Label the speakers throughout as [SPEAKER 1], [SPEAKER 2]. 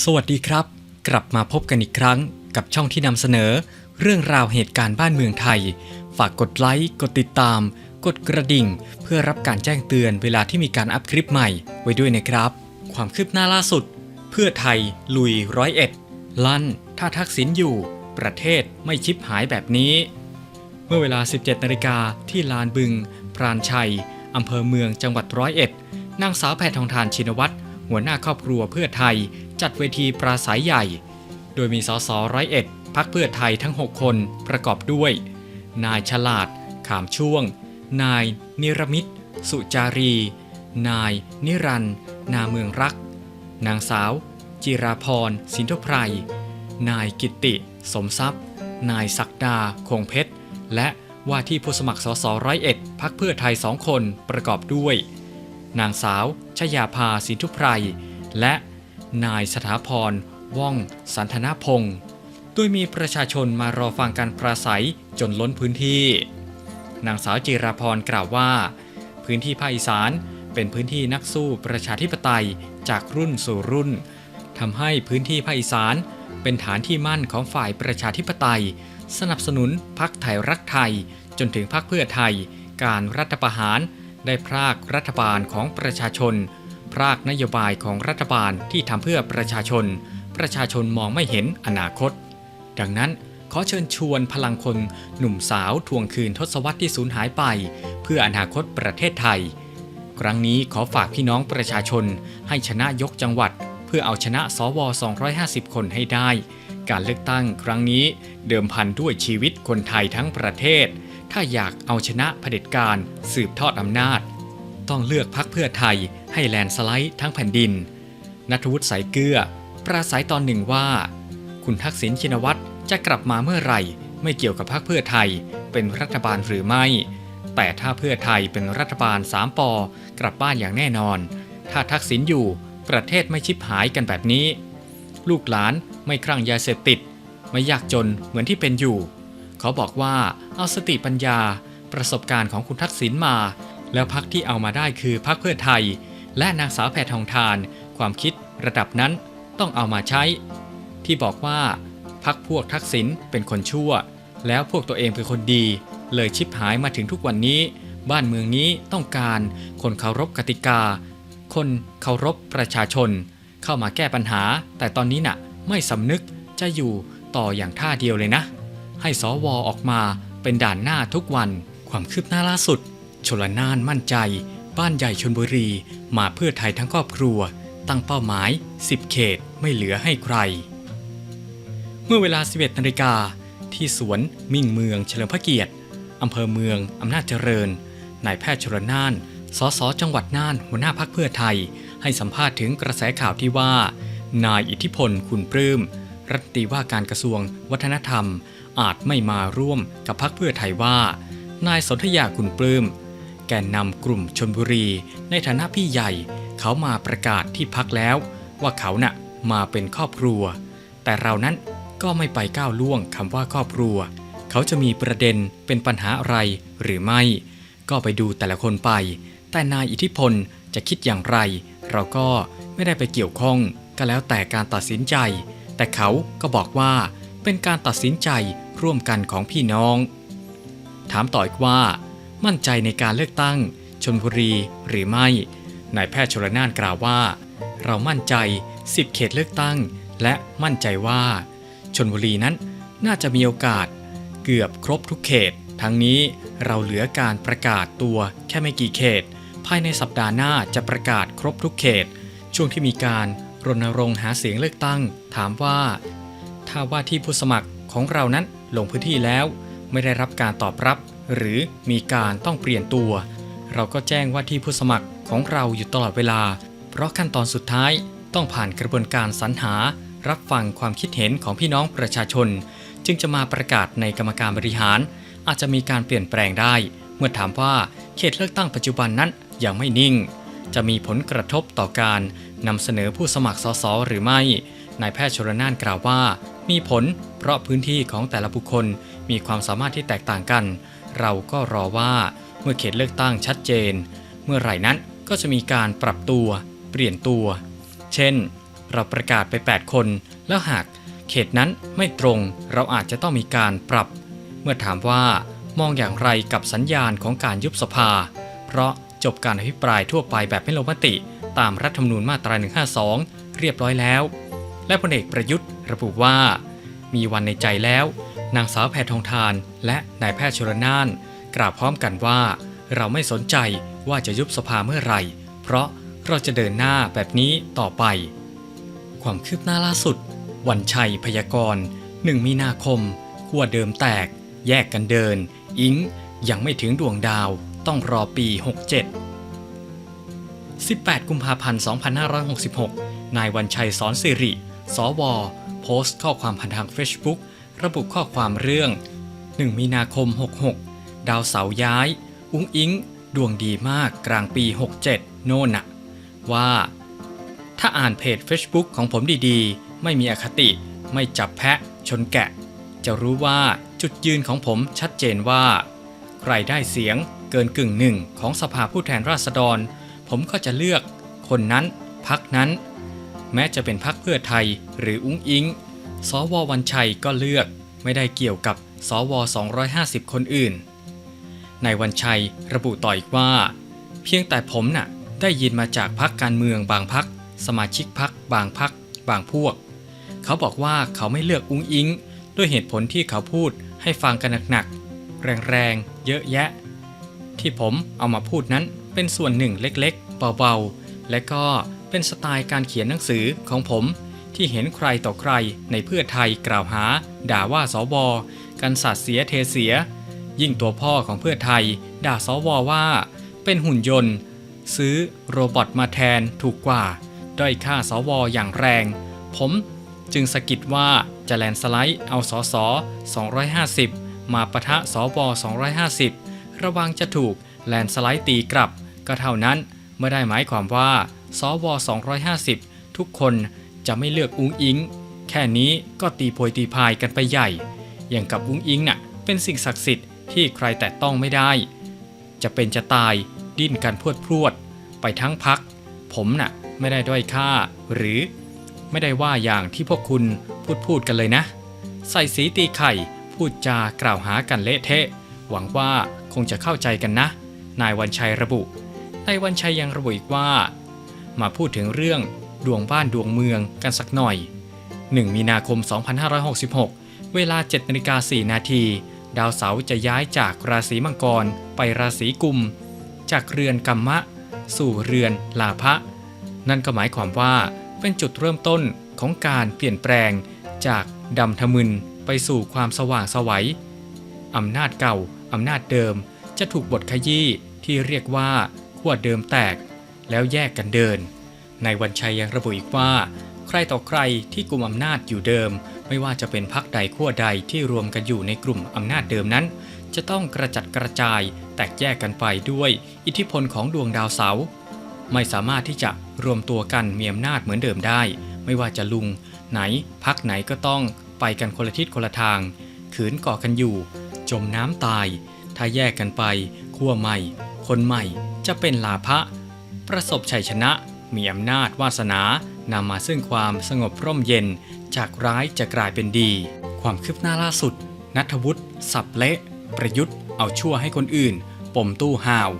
[SPEAKER 1] สวัสดีครับ กลับมาพบกันอีกครั้งกับช่องที่นำเสนอ เรื่องราวเหตุการณ์บ้านเมืองไทย ฝากกดไลค์ กดติดตาม กดกระดิ่ง เพื่อรับการแจ้งเตือนเวลาที่มีการอัพคลิปใหม่ไว้ด้วยนะครับ ความคืบหน้าล่าสุด เพื่อไทย ลุยร้อยเอ็ดลั่น ถ้าทักษิณอยู่ ประเทศไม่ชิบหายแบบนี้ เมื่อเวลา 17นาฬิกาที่ลานบึง พรานชัยอำเภอเมืองจังหวัดร้อยเอ็ดนางสาวแพทองทานชินวัตรหัวหน้าครอบครัวเพื่อไทย จัดเวทีปราศัยใหญ่ โดยมีสสร้อยเอ็ดพักเพื่อไทยทั้ง 6 คนประกอบด้วย นายฉลาด ขามช่วง นาย นิรมิต สุจารี นาย นิรันต์นาเมืองรัก นางสาว จิราพร สินทไพร นายกิตติ สมทรัพย์ นายศักดา คงเพชร และว่าที่ผู้สมัครสสร้อยเอ็ดพักเพื่อไทยสองคนประกอบด้วย นางสาวชยาภาสินทุไพร และ นายสถาพร ว่อง สันทนาพงศ์โดยมีประชาชนมารอฟังการปราศัยจนล้นพื้นที่ นางสาวจิราพรกล่าวว่า พื้นที่ภาคอีสานเป็นพื้นที่นักสู้ประชาธิปไตยจากรุ่นสู่รุ่นทำให้พื้นที่ภาคอีสานเป็นฐานที่มั่นของฝ่ายประชาธิปไตย สนับสนุนพักไทยรักไทย จนถึงพักเพื่อไทย การรัฐประหารได้พรากรัฐบาลของประชาชน พรากนโยบายของรัฐบาลที่ทำเพื่อประชาชน ประชาชนมองไม่เห็นอนาคต ดังนั้นขอเชิญชวนพลังคนหนุ่มสาวทวงคืนทศวรรษที่สูญหายไป เพื่ออนาคตประเทศไทย ครั้งนี้ขอฝากพี่น้องประชาชน ให้ชนะยกจังหวัด เพื่อเอาชนะสว 250 คนให้ได้ การเลือกตั้งครั้งนี้เดิมพันด้วยชีวิตคนไทยทั้งประเทศ ถ้าอยากเอาชนะเผด็จการสืบทอดอำนาจ ต้องเลือกพักเพื่อไทยให้แลนสไลด์ทั้งแผ่นดิน นัทวุฒิสายเกลือ ปราศัยตอนหนึ่งว่า คุณทักษิณชินวัตรจะกลับมาเมื่อไหร่ ไม่เกี่ยวกับพรรคเพื่อไทยเป็นรัฐบาลหรือไม่ แต่ถ้าเพื่อไทยเป็นรัฐบาลสามปอกลับบ้านอย่างแน่นอน ถ้าทักษิณอยู่ประเทศไม่ชิบหายกันแบบนี้ ลูกหลานไม่คลั่งยาเสพติด ไม่ยากจนเหมือนที่เป็นอยู่ เขาบอกว่าเอาสติปัญญาประสบการณ์ของคุณทักษิณมา แล้วพักที่เอามาได้คือพักเพื่อไทย และนางสาวแพทองทาน ความคิดระดับนั้นต้องเอามาใช้ ที่บอกว่าพักพวกทักษิณเป็นคนชั่ว แล้วพวกตัวเองเป็นคนดี เลยชิบหายมาถึงทุกวันนี้ บ้านเมืองนี้ต้องการคนเคารพกติกา คนเคารพประชาชน เข้ามาแก้ปัญหา แต่ตอนนี้น่ะไม่สำนึกจะอยู่ต่ออย่างท่าเดียวเลยนะ ให้สวออกมาเป็นด่านหน้าทุกวัน ความคืบหน้าล่าสุด ชลนานมั่นใจ บ้านใหญ่ชนบุรี มาเพื่อไทยทั้งครอบครัว ตั้งเป้าหมาย 10 เขตไม่เหลือให้ใคร เมื่อเวลา 11นาฬิกาที่สวนมิ่งเมืองเฉลิมพระเกียรติอำเภอเมืองอำนาจเจริญนายแพทย์ชลนาน สสจังหวัดน่านหัวหน้าพักเพื่อไทย ให้สัมภาษณ์ถึงกระแสข่าวที่ว่า นายอิทธิพลคุณปลื้มรัฐตีว่าการกระทรวงวัฒนธรรม อาจไม่มาร่วมกับพักเพื่อไทยว่า นายสนธยาคุณปลื้ม กนนำกลุ่มชนบุรี ในฐานะพี่ใหญ่ เขามาประกาศที่พักแล้ว ว่าเขาน่ะมาเป็นครอบครัว แต่เรานั้นก็ไม่ไปก้าวล่วงคำว่าครอบครัว เขาจะมีประเด็นเป็นปัญหาอะไรหรือไม่ ก็ไปดูแต่ละคนไป แต่นายอิทธิพลจะคิดอย่างไร เราก็ไม่ได้ไปเกี่ยวข้อง ก็แล้วแต่การตัดสินใจ แต่เขาก็บอกว่าเป็นการตัดสินใจร่วมกันของพี่น้อง ถามต่ออีกว่า มั่นใจในการเลือกตั้งชนบุรีหรือไม่ นายแพทย์ชลนานกล่าวว่า เรามั่นใจ 10 เขตเลือกตั้ง และมั่นใจว่าชนบุรีนั้นน่าจะมีโอกาส เกือบครบทุกเขต ทั้งนี้เราเหลือการประกาศตัวแค่ไม่กี่เขต ภายในสัปดาห์หน้าจะประกาศครบทุกเขต ช่วงที่มีการรณรงค์หาเสียงเลือกตั้ง ถามว่า ถ้าว่าที่ผู้สมัครของเรานั้นลงพื้นที่แล้ว ไม่ได้รับการตอบรับ หรือมีการต้องเปลี่ยนตัว เราก็แจ้งว่าที่ผู้สมัครของเราอยู่ตลอดเวลา เพราะขั้นตอนสุดท้ายต้องผ่านกระบวนการสรรหา รับฟังความคิดเห็นของพี่น้องประชาชน จึงจะมาประกาศในกรรมการบริหาร อาจจะมีการเปลี่ยนแปลงได้ เมื่อถามว่าเขตเลือกตั้งปัจจุบันนั้นยังไม่นิ่ง จะมีผลกระทบต่อการนำเสนอผู้สมัครสสหรือไม่นายแพทย์ชลนานกล่าวว่า มีผลเพราะพื้นที่ของแต่ละบุคคลมีความสามารถที่แตกต่างกัน เราก็รอว่าเมื่อเขตเลือกตั้งชัดเจน เมื่อไหร่นั้นก็จะมีการปรับตัว เปลี่ยนตัว เช่น เราประกาศไป 8 คน แล้วหากเขตนั้นไม่ตรง เราอาจจะต้องมีการปรับ เมื่อถามว่ามองอย่างไรกับสัญญาณของการยุบสภา เพราะจบการอภิปรายทั่วไปแบบไม่ลงมติ ตามรัฐธรรมนูญมาตรา 152 เรียบร้อยแล้ว และพลเอกประยุทธ์ระบุว่า มีวันในใจแล้ว นางสาวแพทองทาน และนายแพทย์ชลนาน กล่าวพร้อมกันว่า เราไม่สนใจว่าจะยุบสภาเมื่อไหร่ เพราะเราจะเดินหน้าแบบนี้ต่อไป ความคืบหน้าล่าสุด วันชัยพยากรณ์1มีนาคมขั้วเดิมแตก แยกกันเดิน อิงยังไม่ถึงดวงดาวต้องรอปี 67 18 กุมภาพันธ์ 2566 นายวันชัยสอนสิริ สว โพสต์ข้อความผ่านทาง Facebook ระบุข้อความเรื่อง 1 มีนาคม 66 ดาวเสาร์ย้าย อุ้งอิง ดวงดีมากกลางปี 67 โน่นนะว่า ถ้าอ่านเพจ Facebook ของผมดีๆ ไม่มีอคติ ไม่จับแพะ ชนแกะ จะรู้ว่าจุดยืนของผมชัดเจนว่า ใครได้เสียงเกินกึ่งหนึ่งของสภาผู้แทนราษฎร ผมก็จะเลือกคนนั้นพักนั้น แม้จะเป็นพักเพื่อไทยหรืออุ้งอิง สววันชัยก็เลือกไม่ได้เกี่ยวกับสว 250 คนอื่น นายวันชัยระบุต่ออีกว่า เพียงแต่ผมน่ะได้ยินมาจากพักการเมืองบางพัก สมาชิกพักบางพัก บางพวก เขาบอกว่าเขาไม่เลือกอุ้งอิง ด้วยเหตุผลที่เขาพูดให้ฟังกันหนักๆ แรงๆ เยอะแยะ ที่ผมเอามาพูดนั้นเป็นส่วนหนึ่งเล็กๆ เบาๆ และก็เป็นสไตล์การเขียนหนังสือของผม ที่เห็นใครต่อใครในเพื่อไทยกล่าวหา ด่าว่าสวกันสาดเสียเทเสีย ยิ่งตัวพ่อของเพื่อไทย ด่าสวว่า เป็นหุ่นยนต์ ซื้อโรบอทมาแทนถูกกว่า ด้อยค่าสวอย่างแรง ผมจึงสะกิดว่าจะแลนสไลด์เอาสอสอ250 มาปะทะสว250 ระวังจะถูกแลนสไลด์ตีกลับ ก็เท่านั้นไม่ได้หมายความว่าสว250 ทุกคน จะไม่เลือกอุ้งอิง แค่นี้ก็ตีโพยตีพายกันไปใหญ่ อย่างกับอุ้งอิงน่ะเป็นสิ่งศักดิ์สิทธิ์ที่ใครแตะต้องไม่ได้ จะเป็นจะตายดิ้นกันพวดพรวด ไปทั้งพัก ผมน่ะไม่ได้ด้อยค่า หรือไม่ได้ว่าอย่างที่พวกคุณพูดพูดกันเลยนะ ใส่สีตีไข่พูดจากล่าวหากันเละเทะ หวังว่าคงจะเข้าใจกันนะ นายวันชัยระบุ นายวันชัยยังระบุอีกว่า มาพูดถึงเรื่อง ดวงบ้านดวงเมืองกันสักหน่อย 1 มีนาคม 2566 เวลา7นาฬิกา4นาทีดาวเสาร์จะย้ายจากราศีมังกรไปราศีกุม จากเรือนกัมมะ สู่เรือนลาภะนั่นก็หมายความว่าเป็นจุดเริ่มต้นของการเปลี่ยนแปลง จากดำทะมึนไปสู่ความสว่างสวัยอำนาจเก่าอำนาจเดิมจะถูกบทขยี้ที่เรียกว่าขั้วเดิมแตก แล้วแยกกันเดิน ในวันชัยยังระบุอีกว่า ใครต่อใครที่กลุ่มอำนาจอยู่เดิม ไม่ว่าจะเป็นพักใดขั้วใดที่รวมกันอยู่ในกลุ่มอำนาจเดิมนั้น จะต้องกระจัดกระจาย แตกแยกกันไปด้วย อิทธิพลของดวงดาวเสาร์ไม่สามารถที่จะรวมตัวกันมีอำนาจเหมือนเดิมได้ ไม่ว่าจะลุง ไหนพักไหนก็ต้องไปกันคนละทิศคนละทาง ขืนก่อกันอยู่ จมน้ำตาย ถ้าแยกกันไปขั้วใหม่ คนใหม่จะเป็นลาภะประสบชัยชนะ มีอำนาจวาสนานำมาซึ่งความสงบร่มเย็น จากร้ายจะกลายเป็นดี ความคืบหน้าล่าสุด นัทวุฒิสับเละ ประยุทธ์ เอาชั่วให้คนอื่น ปมตู้ห่าว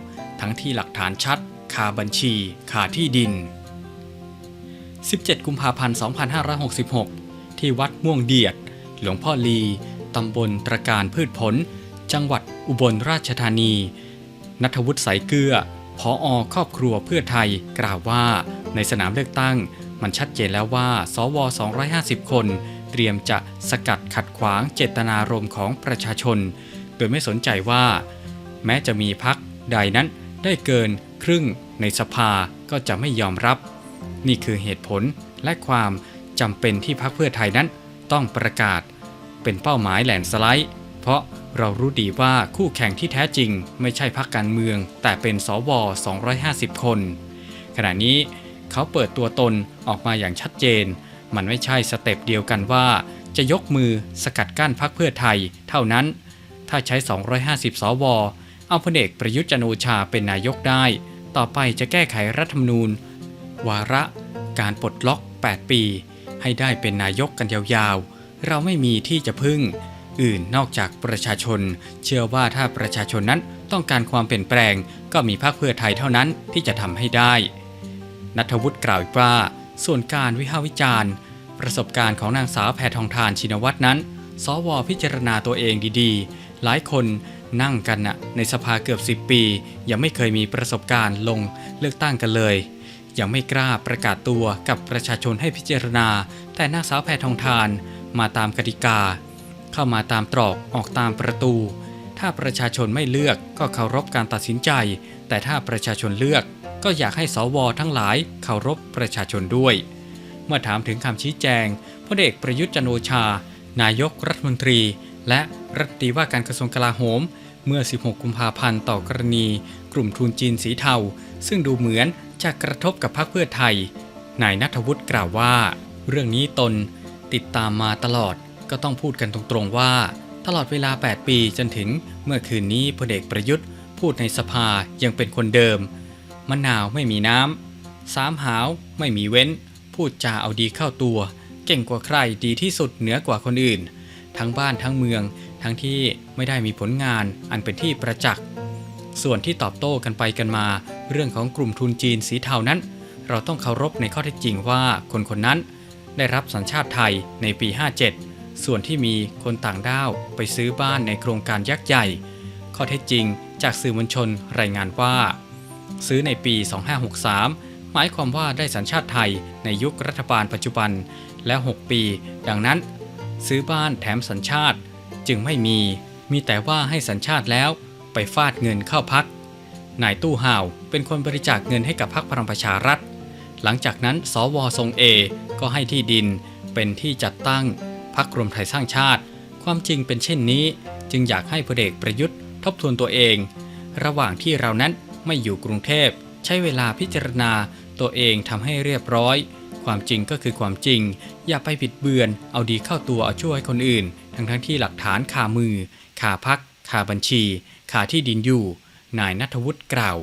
[SPEAKER 1] ทั้งที่หลักฐานชัดคาบัญชีคาที่ดิน 17 กุมภาพันธ์ 2566 ที่วัดม่วงเดียด หลวงพ่อลี ตำบลตรการพืชผล จังหวัดอุบลราชธานี นัทวุฒิสายเกลือ พออครอบครัวเพื่อไทยกล่าวว่า ในสนามเลือกตั้ง มันชัดเจนแล้วว่า สว 250 คน เตรียมจะสกัดขัดขวางเจตนารมณ์ของประชาชน โดยไม่สนใจว่า แม้จะมีพักใดนั้นได้เกินครึ่งในสภาก็จะไม่ยอมรับ นี่คือเหตุผลและความจำเป็นที่พรรคเพื่อไทยนั้นต้องประกาศ เป็นเป้าหมายแหลนสไลด์ เพราะ เรารู้ดีว่าคู่แข่งที่แท้จริง ไม่ใช่พรรคการเมือง แต่เป็นสว 250 คน ขณะนี้เขาเปิดตัวตนออกมาอย่างชัดเจน มันไม่ใช่สเต็ปเดียวกันว่า จะยกมือสกัดกั้นพรรคเพื่อไทย เท่านั้น ถ้าใช้ 250 สว เอาพลเอกประยุทธ์จันโอชาเป็นนายกได้ ต่อไปจะแก้ไขรัฐธรรมนูญ วาระ การปลดล็อก 8 ปี ให้ได้เป็นนายกกันยาวๆ เราไม่มีที่จะพึ่ง อื่นนอกจากประชาชน เชื่อว่าถ้าประชาชนนั้นต้องการความเปลี่ยนแปลง ก็มีพรรคเพื่อไทยเท่านั้นที่จะทำให้ได้นัทวุฒิกล่าวอีกว่าส่วนการวิพากษ์วิจารณ์ ประสบการณ์ของนางสาวแพทองทานชินวัตรนั้น สวพิจารณาตัวเองดีๆ หลายคนนั่งกันน่ะในสภาเกือบ 10 ปี ยังไม่เคยมีประสบการณ์ลงเลือกตั้งกันเลย ยังไม่กล้าประกาศตัวกับประชาชนให้พิจารณา แต่นางสาวแพทองทานมาตามกติกา เข้ามาตามตรอกออกตามประตู ถ้าประชาชนไม่เลือกก็เคารพการตัดสินใจ แต่ถ้าประชาชนเลือกก็อยากให้สวทั้งหลายเคารพประชาชนด้วย เมื่อถามถึงคำชี้แจงพลเอกประยุทธ์จันโอชา นายกรัฐมนตรี และรัฐมนตรีว่าการกระทรวงกลาโหม เมื่อ 16 กุมภาพันธ์ต่อกรณี กลุ่มทุนจีนสีเทา ซึ่งดูเหมือนจะกระทบกับพรรคเพื่อไทย นายนัทวุฒิกล่าวว่า เรื่องนี้ตนติดตามมาตลอด ก็ต้องพูดกันตรงๆว่า ตลอดเวลา 8 ปีจนถึงเมื่อคืนนี้พลเอกประยุทธ์ พูดในสภายังเป็นคนเดิม มะนาวไม่มีน้ำสามหาวไม่มีเว้น พูดจาเอาดีเข้าตัว เก่งกว่าใครดีที่สุดเหนือกว่าคนอื่น ทั้งบ้านทั้งเมือง ทั้งที่ไม่ได้มีผลงานอันเป็นที่ประจักษ์ส่วนที่ตอบโต้กันไปกันมา เรื่องของกลุ่มทุนจีนสีเทานั้น เราต้องเคารพในข้อเท็จจริงว่าคนคนนั้น ได้รับสัญชาติไทยในปี 57 ส่วนที่มีคนต่างด้าวไปซื้อบ้านในโครงการยักษ์ใหญ่ ข้อเท็จจริงจากสื่อมวลชนรายงานว่า ซื้อในปี 2563 หมายความว่าได้สัญชาติไทยในยุครัฐบาลปัจจุบันและ 6 ปี ดังนั้น ซื้อบ้านแถมสัญชาติจึงไม่มี มีแต่ว่าให้สัญชาติแล้วไปฟาดเงินเข้าพักนายตู้ห่าวเป็นคนบริจาคเงินให้กับพรรคพลังประชารัฐ หลังจากนั้นสวทรงเอ ก็ให้ที่ดินเป็นที่จัดตั้ง พรรครวมไทยสร้างชาติ ความจริงเป็นเช่นนี้ จึงอยากให้พลเอกประยุทธ์ทบทวนตัวเอง ระหว่างที่เรานั้นไม่อยู่กรุงเทพ ใช้เวลาพิจารณาตัวเองทำให้เรียบร้อย ความจริงก็คือความจริง อย่าไปผิดเบือน เอาดีเข้าตัวเอาช่วยคนอื่น ทั้งทั้งที่หลักฐานคามือคาพักคาบัญชีคาที่ดินอยู่ นายนัทวุฒิกล่าว